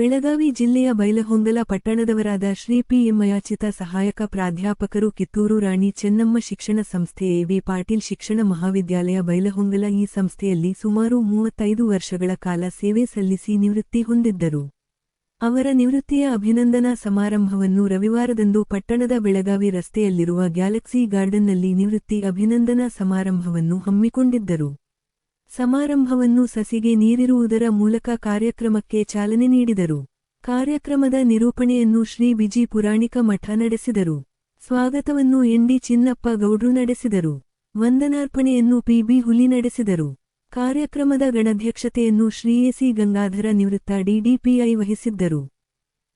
ಬೆಳಗಾವಿ ಜಿಲ್ಲೆಯ ಬೈಲಹೊಂಗಲ ಪಟ್ಟಣದವರಾದ ಶ್ರೀ ಪಿಎಂಯಾಚಿತ ಸಹಾಯಕ ಪ್ರಾಧ್ಯಾಪಕರು ಕಿತ್ತೂರು ರಾಣಿ ಚೆನ್ನಮ್ಮ ಶಿಕ್ಷಣ ಸಂಸ್ಥೆ ಎವಿ ಪಾಟೀಲ್ ಶಿಕ್ಷಣ ಮಹಾವಿದ್ಯಾಲಯ ಬೈಲಹೊಂಗಲ ಈ ಸಂಸ್ಥೆಯಲ್ಲಿ ಸುಮಾರು ಮೂವತ್ತೈದು ವರ್ಷಗಳ ಕಾಲ ಸೇವೆ ಸಲ್ಲಿಸಿ ನಿವೃತ್ತಿ ಹೊಂದಿದ್ದರು. ಅವರ ನಿವೃತ್ತಿಯ ಅಭಿನಂದನಾ ಸಮಾರಂಭವನ್ನು ರವಿವಾರದಂದು ಪಟ್ಟಣದ ಬೆಳಗಾವಿ ರಸ್ತೆಯಲ್ಲಿರುವ ಗ್ಯಾಲಕ್ಸಿ ಗಾರ್ಡನ್ನಲ್ಲಿ ನಿವೃತ್ತಿ ಅಭಿನಂದನಾ ಸಮಾರಂಭವನ್ನು ಹಮ್ಮಿಕೊಂಡಿದ್ದರು. ಸಮಾರಂಭವನ್ನು ಸಸಿಗೆ ನೀರಿರುವುದರ ಮೂಲಕ ಕಾರ್ಯಕ್ರಮಕ್ಕೆ ಚಾಲನೆ ನೀಡಿದರು. ಕಾರ್ಯಕ್ರಮದ ನಿರೂಪಣೆಯನ್ನು ಶ್ರೀ ಬಿಜಿ ಪುರಾಣಿಕ ಮಠ ನಡೆಸಿದರು. ಸ್ವಾಗತವನ್ನು ಎಂಡಿ ಚಿನ್ನಪ್ಪ ಗೌಡ್ರು ನಡೆಸಿದರು. ವಂದನಾರ್ಪಣೆಯನ್ನು ಪಿಬಿ ಹುಲಿ ನಡೆಸಿದರು. ಕಾರ್ಯಕ್ರಮದ ಗಣಾಧ್ಯಕ್ಷತೆಯನ್ನು ಶ್ರೀ ಎಸಿ ಗಂಗಾಧರ ನಿವೃತ್ತ ಡಿಡಿಪಿಐ ವಹಿಸಿದ್ದರು.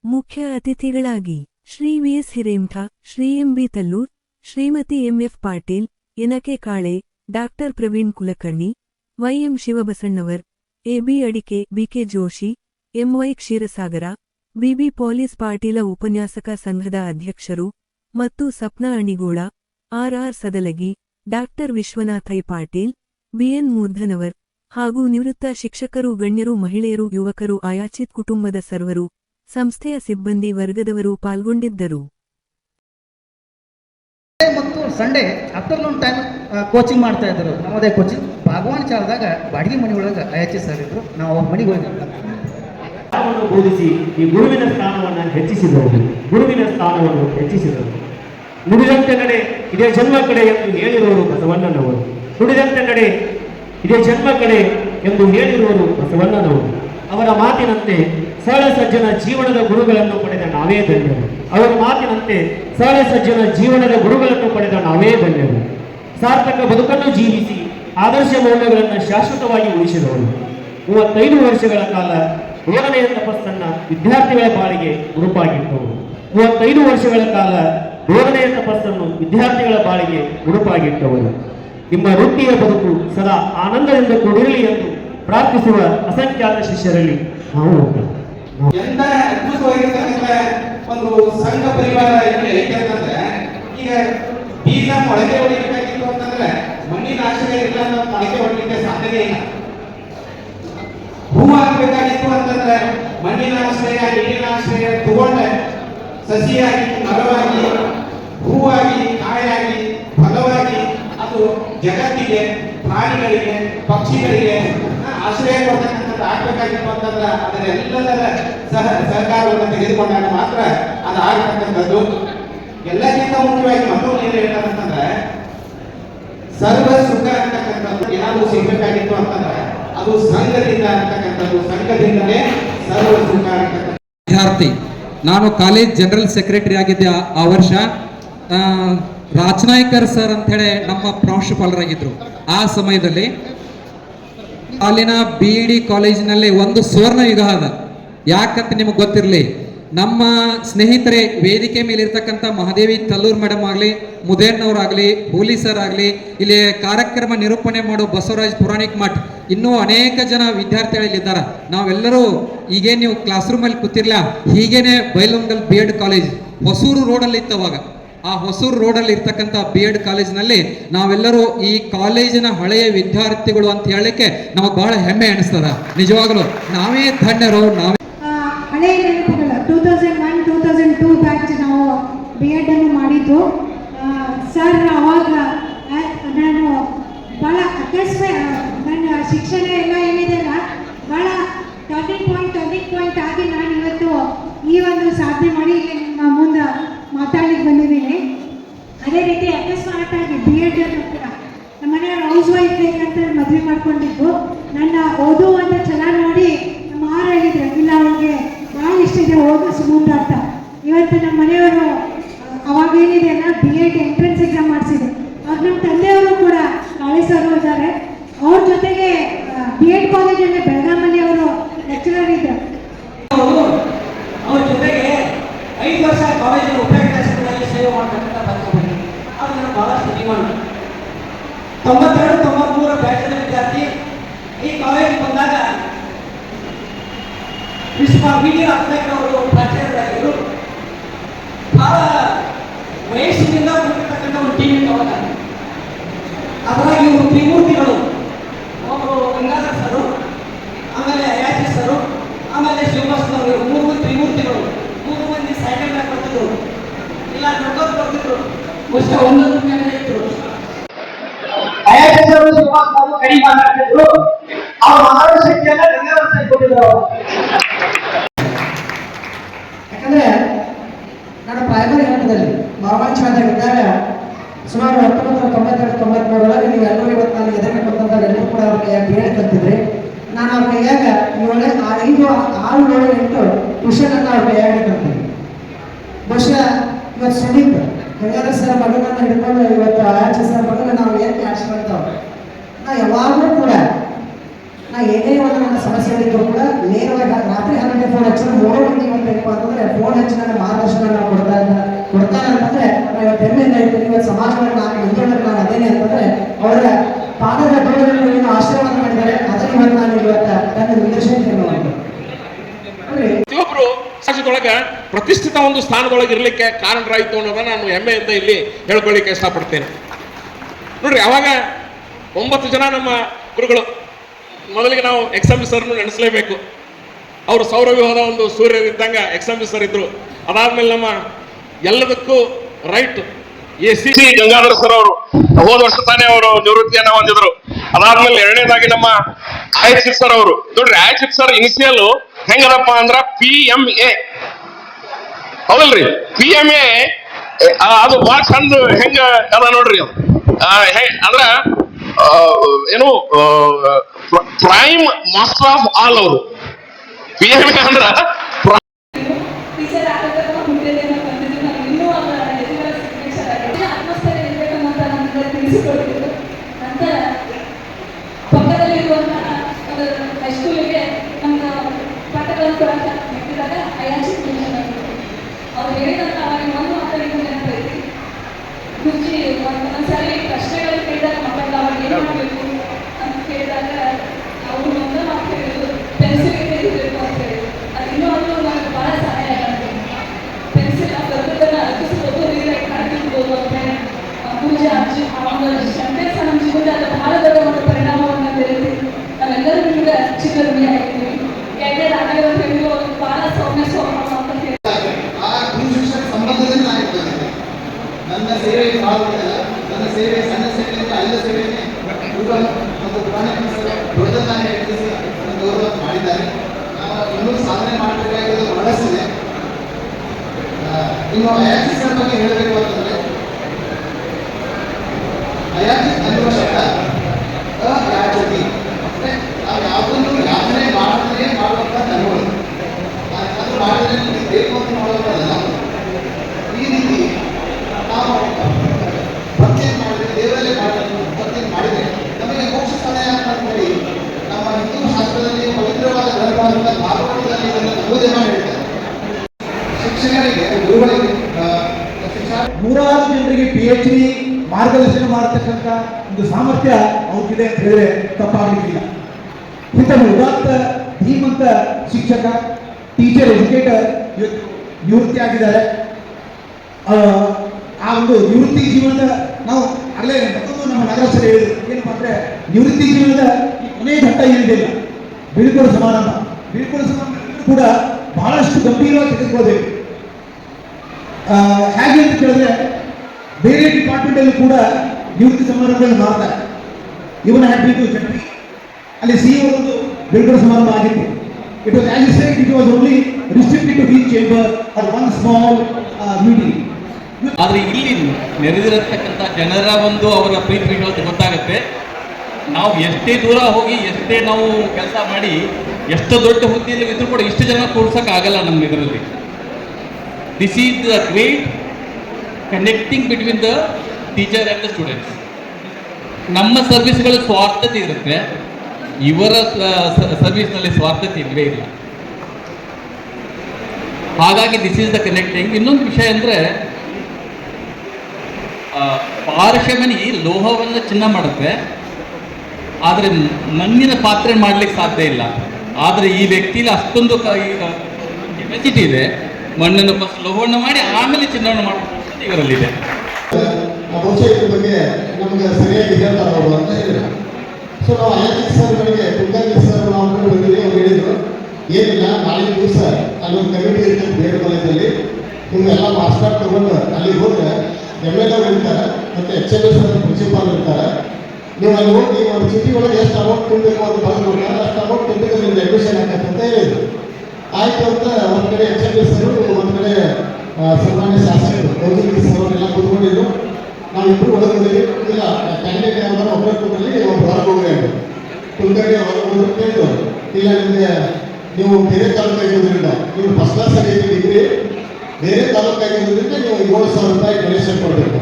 ಮುಖ್ಯ ಅತಿಥಿಗಳಾಗಿ Shri VS Hiremath, Shri MB Tallur, Shrimati MF Patil NK Kale, doctor Praveen Kulkarni YM Shivabasannavar AB Adike BK Joshi MY Kshirsagar BB police Patil ಉಪನ್ಯಾಸಕ ಸಂಘದ ಅಧ್ಯಕ್ಷರು ಮತ್ತು Sapna Anigol RR Sadalagi, doctor ವಿಶ್ವನಾಥೈ Patil B N Murdhanavar ಹಾಗೂ ನಿವೃತ್ತ ಶಿಕ್ಷಕರು, ಗಣ್ಯರು, ಮಹಿಳೆಯರು, ಯುವಕರು, ಆಯಾಚಿತ್ ಕುಟುಂಬದ ಸರ್ವರು, ಸಂಸ್ಥೆಯ ಸಿಬ್ಬಂದಿ ವರ್ಗದವರು ಪಾಲ್ಗೊಂಡಿದ್ದರು. ಸಂಡೇ ಆಫ್ಟರ್ನೂನ್ ಟೈಮ್ ಕೋಚಿಂಗ್ ಮಾಡ್ತಾ ಇದ್ರು. ನಮ್ಮದೇ ಕೋಚಿಂಗ್ ಭಗವಾನ್ ಚಾಲದಾಗ ಬಾಡಿಗೆ ಮನೆ ಒಳಗೆ ಐ ಸರ್ ಇದ್ರು. ನಾವು ಅವ್ರ ಮನೆಗೆ ಜ್ಞಾನವನ್ನು ಬೋಧಿಸಿ ಈ ಗುರುವಿನ ಸ್ಥಾನವನ್ನು ಹೆಚ್ಚಿಸಿದರು ಗುರುವಿನ ಸ್ಥಾನವನ್ನು ಹೆಚ್ಚಿಸಿದರು ನುಡಿದಂತೆ ನಡೆ, ಇದೇ ಜನ್ಮ ಕಡೆ ಎಂದು ಹೇಳಿರುವರು ಬಸವಣ್ಣನವರು. ನುಡಿದಂತೆ ನಡೆ, ಇದೇ ಜನ್ಮ ಕಡೆ ಎಂದು ಹೇಳಿರುವರು ಬಸವಣ್ಣನವರು. ಅವರ ಮಾತಿನಂತೆ ಸರಳ ಸಜ್ಜನ ಜೀವನದ ಗುರುಗಳನ್ನು ಪಡೆದ ನಾವೇ ಧನ್ಯರು. ಅವರ ಮಾತಿನಂತೆ ಸರಳ ಸಜ್ಜನ ಜೀವನದ ಗುರುಗಳನ್ನು ಪಡೆದ ನಾವೇ ಧನ್ಯರು. ಸಾರ್ಥಕ ಬದುಕನ್ನು ಜೀವಿಸಿ ಆದರ್ಶ ಮೌಲ್ಯಗಳನ್ನು ಶಾಶ್ವತವಾಗಿ ಉಳಿಸಿದವರು. ಮೂವತ್ತೈದು ವರ್ಷಗಳ ಕಾಲ ಏಳನೆಯ ತಪಸ್ಸನ್ನ ವಿದ್ಯಾರ್ಥಿಗಳ ಬಾಳಿಗೆ ಗುರುಪಾಗಿಟ್ಟವರು ಮೂವತ್ತೈದು ವರ್ಷಗಳ ಕಾಲ ಏಳನೆಯ ತಪಸ್ಸನ್ನು ವಿದ್ಯಾರ್ಥಿಗಳ ಬಾಳಿಗೆ ಗುರುಪಾಗಿಟ್ಟವರು ನಿಮ್ಮ ವೃತ್ತಿಯ ಬದುಕು ಸದಾ ಆನಂದದಿಂದ ಕೂಡಿರಲಿ ಎಂದು ಪ್ರಾರ್ಥಿಸುವ ಅಸಂಖ್ಯಾತ ಶಿಷ್ಯರಲ್ಲಿ ನಾವು. ಎಂತ ಅದ್ಭುತವಾಗಿರ್ತಕ್ಕಂಥ ಒಂದು ಸಂಘ ಪರಿವಾರ ಇಲ್ಲಿ ಐತೆ ಅಂತಂದ್ರೆ, ಈಗ ಬೀಜ ಮೊಳಕೆ ಹೊಡಿಬೇಕಾಗಿತ್ತು ಅಂತಂದ್ರೆ ಮಣ್ಣಿನ ಆಶ್ರಯ ಇಲ್ಲ ಮೊಳಕೆ ಹೊಡಿಲಿಕ್ಕೆ ಸಾಧ್ಯತೆ ಇಲ್ಲ. ಹೂ ಹಾಕ್ಬೇಕಾಗಿತ್ತು ಅಂತಂದ್ರೆ ಮಣ್ಣಿನ ಆಶ್ರಯ, ನೀರಿನ ಆಶ್ರಯ ತಗೊಂಡೆ. ಸಸಿಯಾಗಿ, ಮರವಾಗಿ, ಹೂವಾಗಿ, ಕಾಯಾಗಿ, ಫಲವಾಗಿ, ಅದು ಜಗತ್ತಿಗೆ, ಪ್ರಾಣಿಗಳಿಗೆ, ಪಕ್ಷಿಗಳಿಗೆ ಆಶ್ರಯ ಆಶ್ರಯ ಕೊಡ್ತಕ್ಕಂಥದ್ದು ಆಗ್ಬೇಕಾಗಿತ್ತು ಅಂತಂದ್ರೆ ಅದರ ಎಲ್ಲದರ ಸಹ ಸಹಕಾರವನ್ನು ತೆಗೆದುಕೊಂಡಾಗ ಮಾತ್ರ ಅದು ಆಗ್ತಕ್ಕಂಥದ್ದು. ಎಲ್ಲಕ್ಕಿಂತ ಮುಖ್ಯವಾಗಿ ಮತ್ತೊಂದು ಏನು ಹೇಳ್ತಾರೆ ಅಂತಂದ್ರೆ, ಸರ್ವ ಸುಖ ಅಂತಕ್ಕಂಥದ್ದು ಏನಾದರೂ ಸಿಗ್ಬೇಕಾಗಿತ್ತು ಅಂತಂದ್ರೆ, ಅದು ಸಂಘದಿಂದ ಅಂತಕ್ಕಂಥದ್ದು. ಸಂಘದಿಂದಲೇ ಸರ್ವ ಸುಖ ಅಂತಕ್ಕಂಥ ವಿದ್ಯಾರ್ಥಿ, ನಾನು ಕಾಲೇಜ್ ಜನರಲ್ ಸೆಕ್ರೆಟರಿ ಆಗಿದ್ದೆ ಆ- ವರ್ಷ. ರಾಜನಾಯ್ಕರ್ ಸರ್ ಅಂತೇಳಿ ನಮ್ಮ ಪ್ರಾಂಶುಪಾಲರಾಗಿದ್ರು. ಆ ಸಮಯದಲ್ಲಿ ಅಲ್ಲಿನ ಬಿ ಡಿ ಕಾಲೇಜಿನಲ್ಲಿ ಒಂದು ಸುವರ್ಣ ಯುಗ ಅದ. ಯಾಕಂತ ನಿಮಗೆ ಗೊತ್ತಿರಲಿ, ನಮ್ಮ ಸ್ನೇಹಿತರೆ ವೇದಿಕೆ ಮೇಲೆ ಇರ್ತಕ್ಕಂಥ ಮಹಾದೇವಿ ತಲ್ಲೂರ್ ಮೇಡಮ್ ಆಗಲಿ ಮುದೇಣ್ಣವ್ರಾಗಲಿ ಹೂಲಿ ಸರ್ ಆಗಲಿ, ಇಲ್ಲಿ ಕಾರ್ಯಕ್ರಮ ನಿರೂಪಣೆ ಮಾಡೋ ಬಸವರಾಜ್ ಪುರಾಣಿಕ್ ಮಠ, ಇನ್ನೂ ಅನೇಕ ಜನ ವಿದ್ಯಾರ್ಥಿಗಳು ಇದ್ದಾರೆ. ನಾವೆಲ್ಲರೂ ಈಗೇನು ನೀವು ಕ್ಲಾಸ್ ರೂಮಲ್ಲಿ ಕೂತಿರ್ಲ? ಹೀಗೇನೆ Bailhongal B Ed college Hosur ರೋಡಲ್ಲಿ ಇತ್ತವಾಗ ಆ ಹೊಸೂರು ರೋಡಲ್ಲಿ ಇರ್ತಕ್ಕಂಥ ಬಿ ಎಡ್ ಕಾಲೇಜಿನಲ್ಲಿ ನಾವೆಲ್ಲರೂ ಈ ಕಾಲೇಜಿನ ಹಳೆಯ ವಿದ್ಯಾರ್ಥಿಗಳು ಅಂತ ಹೇಳಕ್ಕೆ ನಮಗೆ ಬಹಳ ಹೆಮ್ಮೆ ಅನಿಸ್ತದ. ನಿಜವಾಗ್ಲೂ ನಾವೇ ಧನ್ಯರು, ನಾವೇ ಹಳೆಯ ನೆನಪುಗಳು ಟೂ ತೌಸಂಡ್ ತೌಸಂಡ್ ಬ್ಯಾಚ್ ನಾವು ಬಿ ಅನ್ನು ಮಾಡಿದ್ದು. ಸರ್ ಅವಾಗ ನಾನು ಬಹಳ ಅಕಸ್ಮಾತ್ ನನ್ನ ಶಿಕ್ಷಣ ಎಲ್ಲ ಏನಿದೆ ಬಹಳ ಟರ್ನಿಂಗ್ ಪಾಯಿಂಟ್ ಟರ್ನಿಂಗ್ ಪಾಯಿಂಟ್ ಆಗಿ ನಾನು ಇವತ್ತು ಈ ಒಂದು ಸಾಧನೆ ಮಾಡಿ ಇಲ್ಲಿ ನಿಮ್ಮ ಮುಂದೆ ಮಾತಾಡ್ಲಿಕ್ಕೆ ಬಂದಿದ್ದೀನಿ ಅದೇ ರೀತಿ ಅಕಸ್ಮಾತ್ ಆಗಿ ಬಿ ಎಡ್ ಕೂಡ. ನಮ್ಮ ಮನೆಯವ್ರು ಹೌಸ್ ವೈಫ್ ಅಂತ ಮದುವೆ ಮಾಡ್ಕೊಂಡಿದ್ದು. ನನ್ನ ಓದು ಅಂತ ಛಲ ನೋಡಿ ನಮ್ಮ ಮಾರು ಹೇಳಿದ್ರು. ಇಲ್ಲ ಅವ್ರಿಗೆ ಭಾಳ ಇಷ್ಟ ಇದೆ ಮುಂದೆ ಅಂತ. ಇವತ್ತು ನಮ್ಮ ಮನೆಯವರು, ಅವಾಗ ಏನಿದೆ ಅಲ್ಲ ಬಿ ಎಡ್ ಎಂಟ್ರೆನ್ಸ್ ಎಕ್ಸಾಮ್ ಮಾಡಿಸಿದ್ರು. ಆಗ ನಮ್ಮ ತಂದೆಯವರು ಕೂಡ ಕಾಲೇಜ್ ಇದ್ದಾರೆ. ಅವ್ರ ಜೊತೆಗೆ ಬಿ ಎಡ್ ಕಾಲೇಜಲ್ಲಿ ಬೆಳಗಾಮಲ್ಲಿ ಅವರು ಲೆಕ್ಚರರ್ ಇದ್ದರು ಅವ್ರ ಜೊತೆಗೆ ಐದು ವರ್ಷ ಕಾಲೇಜಲ್ಲಿ ಉಪಯೋಗ ಸೇವೆ ನನಗೆ ಬಹಳಷ್ಟು ಜೀವನ ತೊಂಬತ್ತೆರಡು ತೊಂಬತ್ಮೂರ ಬ್ಯಾಚಿನ ವಿದ್ಯಾರ್ಥಿ ಈ ಕಾಲೇಜಿಗೆ ಬಂದಾಗ ವಿಶ್ವ ವಿ ಡಿ ಅವರು ಪ್ರಾಚಾರ್ಯರಾಗಿದ್ದರು ಬಹಳ ವಯಸ್ಸಿನಿಂದ ಕೂಡಿರ್ತಕ್ಕಂಥ ಒಂದು ಟೀಮ್ ಇತ್ತು ಅವಾಗ ಅದರಾಗಿ ಇವರು ತ್ರಿಮೂರ್ತಿಗಳು ಒಬ್ಬರು ಗಂಗಾಧರ್ ಸರು ಆಮೇಲೆ ಅಯಾಚಿ ಸರು ಆಮೇಲೆ ಶಿವಭಾಸ್ಕರ್ ಇವರು ಮೂರು ಕಡಿಮೆ ಮಾತಾಡ್ತಿದ್ರು ಅವ್ರ ಮಾತಾಡೋ ಶಕ್ತಿಯನ್ನ ಗಂಗಾಧರ ಸರ್ ಕೊಟ್ಟಿದ್ರು ಅವರು ಯಾಕಂದ್ರೆ ನಾನು ಪ್ರೈಮರಿ ಮಾಮಾಚಾರ್ಯ ವಿದ್ಯಾಲಯ ಸುಮಾರು ಹತ್ತೊಂಬತ್ತು ತೊಂಬತ್ತೆರಡು ತೊಂಬತ್ಮೂರೊಳಗೆ ನೀವು ಎಲ್ಲರೂ ಇವತ್ತು ನಾನು ಎದುರಿಗೆ ಕೊಟ್ಟಂತ ಎಲ್ಲರೂ ಕೂಡ ಅವ್ರ ಕೈಯಾಗ ಬೇಳೆ ಕಲ್ತಿದ್ರಿ ನಾನು ಅವ್ರ ಕೈಯಾಗ ಏಳೆ, ಐದು, ಆರು, ಏಳು, ಎಂಟು ಟ್ಯೂಷನ್ ಅವ್ರ ಕೈಯಾಗ ಕಲ್ತೀನಿ ಬಹುಶಃ ಇವತ್ತು ಸುದೀಪ್ ಗಂಗಾಧರ ಸರ್ ಮಗನನ್ನ ಹಿಡ್ಕೊಂಡು ಇವತ್ತು ಆಚೆ ಮಗನ ನಾವು ಏನು ಆಡ್ಸ್ಕೊಂತಾವ ನಾ ಯಾವಾಗಲೂ ಕೂಡ ಏನೇ ಒಂದು ನನ್ನ ಸಮಸ್ಯೆಗಳಿದ್ರು ಕೂಡ ನೇರವಾಗಿ ರಾತ್ರಿ ಹನ್ನೆರಡು ಫೋನ್ ಹಚ್ಚಿ ಮೂರು ಗಂಟೆ ಬಂದಪ್ಪ ಅಂತಂದ್ರೆ ಫೋನ್ ಹಚ್ಚಿ ನನ್ನ ಮಾರ್ಗದರ್ಶನ ಕೊಡ್ತಾ ಇದ್ದ ಕೊಡ್ತಾನೆ ಅಂತಂದ್ರೆ ನಾವು ಇವತ್ತು ಹೆಮ್ಮೆಯಿಂದ ಇರ್ತೀನಿ ಇವತ್ತು ಸಮಾಜದಲ್ಲಿ ನಾನು ಮುಂದುವರೆದು ನಾನು ಅದೇನೆ ಅಂತಂದ್ರೆ, ಅವರ ಪಾದದ ದೂರದಲ್ಲಿ ಏನು ಆಶೀರ್ವಾದ ಮಾಡಿದ್ದಾರೆ, ಅದನ್ನು ಇವತ್ತು ನಾನು ಇವತ್ತು ನನ್ನ ನಿರ್ದೇಶನ ಪ್ರತಿಯೊಬ್ಬರು ಸಮಾಜದೊಳಗ ಪ್ರತಿಷ್ಠಿತ ಒಂದು ಸ್ಥಾನದೊಳಗೆ ಇರಲಿಕ್ಕೆ ಕಾರಣರಾಯಿತು ಅನ್ನೋದನ್ನ ನಾನು ಹೆಮ್ಮೆಯಿಂದ ಇಲ್ಲಿ ಹೇಳ್ಕೊಳ್ಳಿಕ್ಕೆ ಇಷ್ಟಪಡ್ತೇನೆ. ನೋಡ್ರಿ, ಅವಾಗ ಒಂಬತ್ತು ಜನ ನಮ್ಮ ಗುರುಗಳು ಮೊದಲಿಗೆ ನಾವು ಎಕ್ಸಾಮ್ ಸರ್ನು ನೆನೆಸಲೇಬೇಕು. ಅವರು ಸೌರವ್ಯೂಹದ ಒಂದು ಸೂರ್ಯರಿದ್ದಂಗ ಎಕ್ಸಾಮ್ ಸರ್ ಇದ್ರು ಅದಾದ್ಮೇಲೆ ನಮ್ಮ ಎಲ್ಲದಕ್ಕೂ right A C Gangadhar sir ಅವರು, ಹೋದ ವರ್ಷ ತಾನೇ ಅವರು ನಿವೃತ್ತಿಯನ್ನ ಹೊಂದಿದ್ರು. ಅದಾದ್ಮೇಲೆ ಎರಡನೇದಾಗಿ ನಮ್ಮ ಆಯಚಿತ್ ಸರ್ ಅವರು. ನೋಡ್ರಿ ಆಯಚಿತ್ ಸರ್ ಇನಿಷಿಯಲ್ ಹೆಂಗದಪ್ಪ ಅಂದ್ರ ಪಿ ಎಂ ಎ ಹೌದಲ್ರಿ? ಪಿ ಎಂ ಎ ಅದು ಬಹಳ ಚಂದ ಹೆಂಗ ಅದ ನೋಡ್ರಿ ಅಂದ್ರ ಏನು ಪ್ರೈಮ್ ಮಾಸ್ಟರ್ ಆಫ್ ಆಲ್ ಅವರು. ಪಿ ಎಂ ಎ ಅಂದ್ರ ಟೀಚರ್ ಆಗಬೇಕಂತ ಹುಟ್ಟಿದ್ದೇನೆ ಬಂದಿದ್ದು ನಾನು ಇನ್ನೂ ಅವರ ಎದುರ ಸಿಗ್ನೇಚರ್ ಆಗಿದೆ ಅಟ್ಮಾಸ್ಫಿಯರ್ ಇರಬೇಕನ್ನೋಂತ ನಮಗೆ ತಿಳಿಸಿಕೊಟ್ಟಿದ್ದು ನಂತರ ಪಕ್ಕದಲ್ಲಿರುವಂತಹ ಒಂದು ಹೈಸ್ಕೂಲಿಗೆ ನಮ್ಮ ಪಾಠಗಳನ್ನು ಕೊಡಕ್ಕೆ ಬಿಟ್ಟಿದಾಗ ಅಯಾಚಿ ಟ್ಯೂಷನ್ ಆಗಿತ್ತು ಅವ್ರು ಹೇಳಿದಂತ ಅವಾಗ ಒಂದು ಮಕ್ಕಳಿಗೆ ನೆನಪೈತಿ ಗುರುಜಿ ಒಂದೊಂದ್ಸರಿ ಪ್ರಶ್ನೆಗಳು ಕೇಳಿದಾಗ ಮಕ್ಕಳಿಗೆ ಅವಾಗ ಏನು ಮಾಡಬೇಕು ಅಂತ ಕೇಳಿದಾಗ ಅವರು ಒಂದೇ ಮಾತು ಹೇಳಿದ್ರು ಪೆನ್ಸಿಲ್ ತೆಗಿಬೇಕು ಅಂತ ಹೇಳಿದ್ರು ಅದು ಇನ್ನೂ ಅದು ನನಗೆ ಭಾಳ ಸಹಾಯ ಆಗುತ್ತೆ ಪೆನ್ಸಿಲ್ ಆ ಬರ್ದದನ್ನ ಅರ್ಪಿಸ್ಬೋದು ನೀರಾಗಿ ಕಾಣ್ತಿರ್ಬೋದು ಅಂತ ಹೇಳಿ ಆ ಪೂಜೆ ಅಜ್ಜಿ ಆ ಒಂದು ಸೆಂಟೆನ್ಸ್ ನಮ್ಮ ಜೀವನದಲ್ಲಿ ಭಾಳ ದೊಡ್ಡ ಒಂದು ಪರಿಣಾಮವನ್ನು ಬೀರಿದೆ ನಾವೆಲ್ಲರೂ ನಿಮ್ಗೆ ಚಿತ್ರಋಣಿ ಆಗಿದ್ದೀವಿ ಎರಡನೇದು ಆಗಲಿ ಅಂತ ಹೇಳಿ ಒಂದು ಭಾಳ ಸೌಮ್ಯ ಸ್ವಭಾವ ಅಂತ ಹೇಳಿ ಆ ಗುರು ಶಿಕ್ಷಕ ಸಂಬಂಧದಲ್ಲಿ ನಾನು ಇರ್ತೇನೆ ನನ್ನ ಸೇವೆ ಭಾಗವಹಿಸಲ್ಲ ನನ್ನ ಸೇವೆ ಸಣ್ಣ ಸೇವೆ ಅಂತ ಅಲ್ಲ ಸೇವೆನೇ ಮತ್ತು ಎದುರಿಸಿ ನನ್ನ ಗೌರವ ಮಾಡಿದ್ದಾರೆ. ಇನ್ನೂ ಸಾಧನೆ ಮಾಡಬೇಕಾಗಿರೋದು ಬಹಳಷ್ಟಿದೆ ಇನ್ನು ಅಯಾಚಿ ಸರ್ ಬಗ್ಗೆ ಹೇಳಬೇಕು ಅಂತಂದ್ರೆ ಅಯಾಕ್ಸಿಸ್ ಅನ್ನುವ ಅಯಾಚತಿ ಅಂದ್ರೆ ನಾವು ಯಾವುದನ್ನು ಯಾಚನೆ ಮಾಡದೇ ಮಾಡುವಂತ ಧರ್ಮಗಳು ಅದು ಮಾಡಿದ್ರೆ ನಿಮಗೆ ಬೇಕು ಅಂತ ಮಾಡೋದಲ್ಲ ಈ ರೀತಿ ನಾವು ಭಕ್ತಿಯನ್ನು ಮಾಡಿದ್ರೆ ದೇವರಲ್ಲೇ ಮಾಡಬೇಕು ಭಕ್ತಿಯನ್ನು ಮಾಡಿದ್ರೆ ನಮಗೆ ಮೋಕ್ಷ ಸಾಧನೆ ಅಂತ ಹೇಳಿ ನಮ್ಮ ಹಿಂದೂ ಶಾಸ್ತ್ರದಲ್ಲಿ ಪವಿತ್ರವಾದ ಗ್ರಂಥವಾದಂಥ ಭಾಗವತದಲ್ಲಿ ಇದನ್ನು ನಮೂದೆ ಮಾಡಿ ಹೇಳ್ತಾರೆ ಶಿಕ್ಷಕರಿಗೆ ಗುರುಗಳಿಗೆ ಆ, ಶಿಕ್ಷಾ ನೂರಾರು ಜನರಿಗೆ ಪಿ ಎಚ್ ಡಿ ಮಾರ್ಗದರ್ಶನ ಮಾಡತಕ್ಕಂಥ ಒಂದು ಸಾಮರ್ಥ್ಯ ಅವ್ರಿಗಿದೆ ಅಂತ ಹೇಳಿದ್ರೆ ತಪ್ಪಾಗಲಿಕ್ಕಿಲ್ಲ. ಇಂಥ ಉದಾತ್ತ ಧೀಮಂತ ಶಿಕ್ಷಕ ಟೀಚರ್ ಎಜುಕೇಟರ್ ನಿವೃತ್ತಿ ಆಗಿದ್ದಾರೆ. ಆ, ಒಂದು ನಿವೃತ್ತಿ ಜೀವನದ ನಾವು ಅಲ್ಲೇ ಮತ್ತೊಂದು ನಮ್ಮ ನಗರಸ್ಥರು ಹೇಳಿದ್ರು. ಏನಪ್ಪ ಅಂದ್ರೆ ನಿವೃತ್ತಿ ಜೀವನದ ಕೊನೆಯ ಘಟ್ಟ ಏನಿದೆಯಲ್ಲ ಬೀಳ್ಕೊಡು ಸಮಾರಂಭ. ಬೀಳ್ಕೊಡು ಸಮಾರಂಭ ಕೂಡ ಬಹಳಷ್ಟು ಗಂಭೀರವಾಗಿ ತೆಗೆದುಕೊಳ್ಬೇಕು ಹೇಗೆ ಅಂತ ಕೇಳಿದ್ರೆ ಬೇರೆ ಡಿಪಾರ್ಟ್ಮೆಂಟ್ ಅಲ್ಲಿ ಕೂಡ ನಿವೃತ್ತಿ ಸಮಾರಂಭದಲ್ಲಿ ಮಾಡ್ತಾರೆ. ಇವನ ಹ್ಯಾಪಿಟು ಜಟ್ರಿ ಅಲ್ಲಿ ಸಿ ಒಂದು ಬಿಡುಗಡೆ ಸಮಾರಂಭ ಆಗಿತ್ತು. It was it was only restricted to his chamber or one small meeting ಆದರೆ ಇಲ್ಲಿ ನೆರೆದಿರತಕ್ಕಂಥ ಜನರ ಒಂದು ಅವರ ಪ್ರೀತಿ ಗೊತ್ತಾಗುತ್ತೆ. ನಾವು ಎಷ್ಟೇ ದೂರ ಹೋಗಿ, ಎಷ್ಟೇ ನಾವು ಕೆಲಸ ಮಾಡಿ, ಎಷ್ಟು ದೊಡ್ಡ ಹುದ್ದೆಯಲ್ಲಿ ಇದ್ರೂ ಕೂಡ ಇಷ್ಟು ಜನ ಕೂರ್ಸಕ್ಕಾಗಲ್ಲ ನಮ್ಮ ಇದರಲ್ಲಿ. This is the great connecting between the teacher and the students ನಮ್ಮ ಸರ್ವಿಸ್ಗಳು ಸ್ವಾರ್ಥತೆ ಇರುತ್ತೆ. ಇವರ ಸರ್ವಿಸ್ನಲ್ಲಿ ಸ್ವಾರ್ಥತೆ ಇಲ್ಲವೇ ಇಲ್ಲ. ಹಾಗಾಗಿ ದಿಸ್ ಈಸ್ ದ ಕನೆಕ್ಟಿಂಗ್ ಇನ್ನೊಂದು ವಿಷಯ ಅಂದರೆ ಪಾರಶಮನಿ ಲೋಹವನ್ನು ಚಿನ್ನ ಮಾಡುತ್ತೆ. ಆದರೆ ಮಣ್ಣಿನ ಪಾತ್ರೆ ಮಾಡ್ಲಿಕ್ಕೆ ಸಾಧ್ಯ ಇಲ್ಲ. ಆದರೆ ಈ ವ್ಯಕ್ತಿಲಿ ಅಷ್ಟೊಂದು ಕೆಪಾಸಿಟಿ ಇದೆ. ಮಣ್ಣನ್ನು ಫಸ್ಟ್ ಲೋಹವನ್ನು ಮಾಡಿ ಆಮೇಲೆ ಚಿನ್ನವನ್ನು ಮಾಡುವಂಥದ್ದು ಇವರಲ್ಲಿದೆ ಇದ್ರ ಬಗ್ಗೆ ನಮಗೆ ಸರಿಯಾಗಿ ಅವರು ಅಂತ ಸೊ ನಾವು ಸರ್ಗಳಿಗೆ ಸರ್ ನಾವು ಅವ್ರು ಏನಿಲ್ಲ ಬೇರೆ ಮಾಸ್ಟರ್ ತಗೊಂಡು ಅಲ್ಲಿಗೆ ಹೋದ್ರೆ ಎಂ ಎಲ್ ಅವ್ರು ಇರ್ತಾರೆ ಮತ್ತು ಎಚ್ ಎಲ್ ಎಸ್ ಪ್ರಿನ್ಸಿಪಾಲ್ ಇರ್ತಾರೆ. ನೀವು ಅಲ್ಲಿ ಹೋಗಿ ಒಂದು ಸಿಟಿ ಒಳಗೆ ಎಷ್ಟು ಅಮೌಂಟ್ ತುಂಬಬೇಕು ಅಂತ ಬಂದು ಅಷ್ಟು ಅಮೌಂಟ್ ಅಡ್ಮಿಷನ್ ಆಗತ್ತೆ ಅಂತ ಹೇಳಿದ್ರು. ಆಯ್ತು ಅಂತ ಒಂದು ಕಡೆ ಎಚ್ ಎಲ್ ಎಸ್ ಆ, ಸನ್ಮಾನ್ಯ ಶಾಸಕರು ಸರ್ ಅವರೆಲ್ಲ ಕೂತ್ಕೊಂಡಿದ್ರು. ನಾವಿಬ್ಬರು ಒಳಗೆ ಇಲ್ಲ, ಕ್ಯಾಂಡಿಡೇಟ್ ಯಾವ್ದಾರು ಒಬ್ಬರ ಕೂಡಲಿ ಒಬ್ಬರು ಹೊರಗೆ ಹೋಗ್ರಿ ಅಂತ. ಕುಲಕರ್ಣಿ ಹೊರಗೆ ಹೋದ್ರು ಕೇಳಿದ್ರು ಇಲ್ಲ, ನಿಮಗೆ, ನೀವು ಬೇರೆ ತಾಲೂಕು ಆಗಿರೋದ್ರಿಂದ ನೀವು ಫಸ್ಟ್ ಕ್ಲಾಸ್ ಅಲ್ಲಿ ಡಿಗ್ರಿ. ಬೇರೆ ತಾಲೂಕು ಆಗಿರೋದ್ರಿಂದ ನೀವು ಏಳು ಸಾವಿರ ರೂಪಾಯಿ ಡೊನೇಷನ್ ಕೊಡಬೇಕು.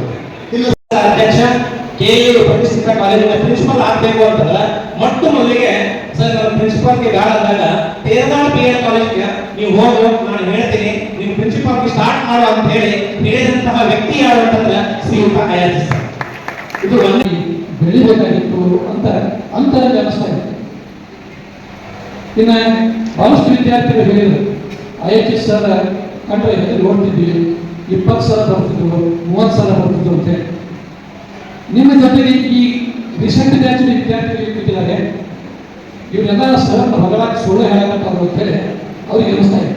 ಇಲ್ಲ ಅಧ್ಯಕ್ಷ ಕೇಳಿದ್ರು ಪ್ರತಿಷ್ಠಿತ ಕಾಲೇಜಿನ ಪ್ರಿನ್ಸಿಪಲ್ ಆಗ್ಬೇಕು ಅಂತಂದ್ರೆ ಮೊಟ್ಟ ಮೊದಲಿಗೆ ಸರ್ ನಾನು ಪ್ರಿನ್ಸಿಪಾಲ್ಗೆ ಗಾಳ ಅಂದಾಗ ಯಾರು ಶ್ರೀಯುತ ಇದು ಒಂದು ಬೆಳಿಬೇಕಾಗಿತ್ತು ಅಂತ ಅಂತ ಅನಿಸ್ತಾ ಇತ್ತು ಇನ್ನು ಬಹಳಷ್ಟು ವಿದ್ಯಾರ್ಥಿಗಳು ಹೇಳಿದರು ಐ ಎಚ್ ಎಸ್ ಸರ್ ಕಂಡ್ರೆ ನೋಡ್ತಿದ್ವಿ? ಇಪ್ಪತ್ತು ಸಲ ಬರ್ತಿದ್ರು ಮೂವತ್ತು ಸಲ ಬರ್ತಿದ್ರು ನಿಮ್ಮ ಜೊತೆಗೆ ಈ ರೀಸೆಂಟ್ ಬ್ಯಾಚಿನ ವಿದ್ಯಾರ್ಥಿಗಳು ಇಟ್ಟಿದ್ದಾರೆ ಇವರೆಲ್ಲ ಸರ್ ಮಗಳಾಗಿ ಸುಳ್ಳು ಹೇಳಕತ್ತಾರು ಅಂತ ಹೇಳಿ ಅವ್ರಿಗೆ ಅನಿಸ್ತಾ ಇದೆ.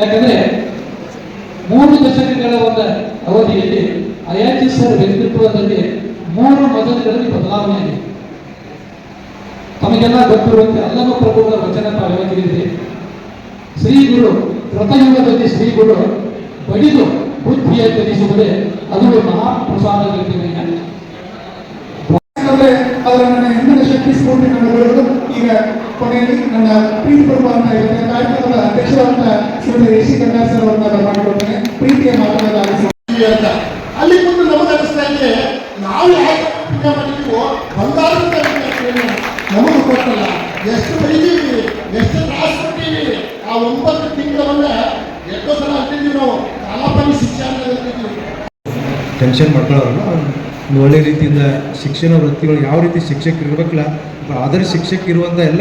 ಯಾಕಂದ್ರೆ ಮೂರು ದಶಕಗಳ ಒಂದು ಅವಧಿಯಲ್ಲಿ ಅಯಾಚಿ ಸರ್ ವ್ಯಕ್ತಿತ್ವದಲ್ಲಿ ಮೂರು ಮೊದಲುಗಳಲ್ಲಿ ಬದಲಾವಣೆ ಆಗಿದೆ ತಮಗೆಲ್ಲ ಗೊತ್ತಿರುವಂತೆ ಅಲ್ಲಮ ಪ್ರಭುಗಳ ವಚನ ತಾವು ಕೇಳಿದ್ರಿ ಶ್ರೀ ಗುರು ಕೃತಯುಗದಲ್ಲಿ ಶ್ರೀ ಗುರು ಬಡಿದು ಬುದ್ಧಿಯ ತಿಳಿಸುವುದೇ ಅದು ಮಹಾಪ್ರಸಾದ ಯಾಕಂದ್ರೆ ಅವರ ನನ್ನ ಹಿಂದಿನ ಶಕ್ತಿ ಸ್ಫೂರ್ತಿ ನನ್ನ ಬೆಳೆದು ಈಗ ಕೊನೆಯಲ್ಲಿ ನನ್ನ ಪ್ರೀತಿ ಇವತ್ತಿನ ಕಾರ್ಯಕ್ರಮದ ಅಧ್ಯಕ್ಷರಾದ ಶ್ರೀಮತಿ ರಿಷಿ ಕನ್ನಡ ಸರ್ ಅವರನ್ನ ಮಾಡಿಕೊಡ್ತೇನೆ. ಪ್ರೀತಿಯ ಮಾತನಾಡಲಾಗಿ ಅಂತ. ಅಲ್ಲಿ ಮುಂದೆ ನಮಗೆ ಅನಿಸ್ತಾ ಇದೆ, ನಾವು ಯಾಕೆ ಪುಣ್ಯ ಮಾಡಿದೀವೋ, ಬಂಗಾರದ ನಮಗೆ ಗೊತ್ತಲ್ಲ. ಎಷ್ಟು ಬೈದೀವಿ ಎಷ್ಟು ತ್ರಾಸು ಕೊಟ್ಟಿವಿ ಆ ಒಂಬತ್ತು ತಿಂಗಳನ್ನ ಎಷ್ಟೋ ಸಲ ಅಂತಿದ್ವಿ ನಾವು. ಕಾಲಾಪಾನಿ ಶಿಕ್ಷಣ ಟೆನ್ಷನ್ ಮಾಡ್ಕೊಳ್ಳೋರಲ್ಲ. ಒಂದು ಒಳ್ಳೆ ರೀತಿಯಿಂದ ಶಿಕ್ಷಣ ವೃತ್ತಿಗಳು ಯಾವ ರೀತಿ ಶಿಕ್ಷಕರು ಇರಬೇಕಲ್ಲ ಆದರ್ಶ ಶಿಕ್ಷಕ ಇರುವಂಥ ಎಲ್ಲ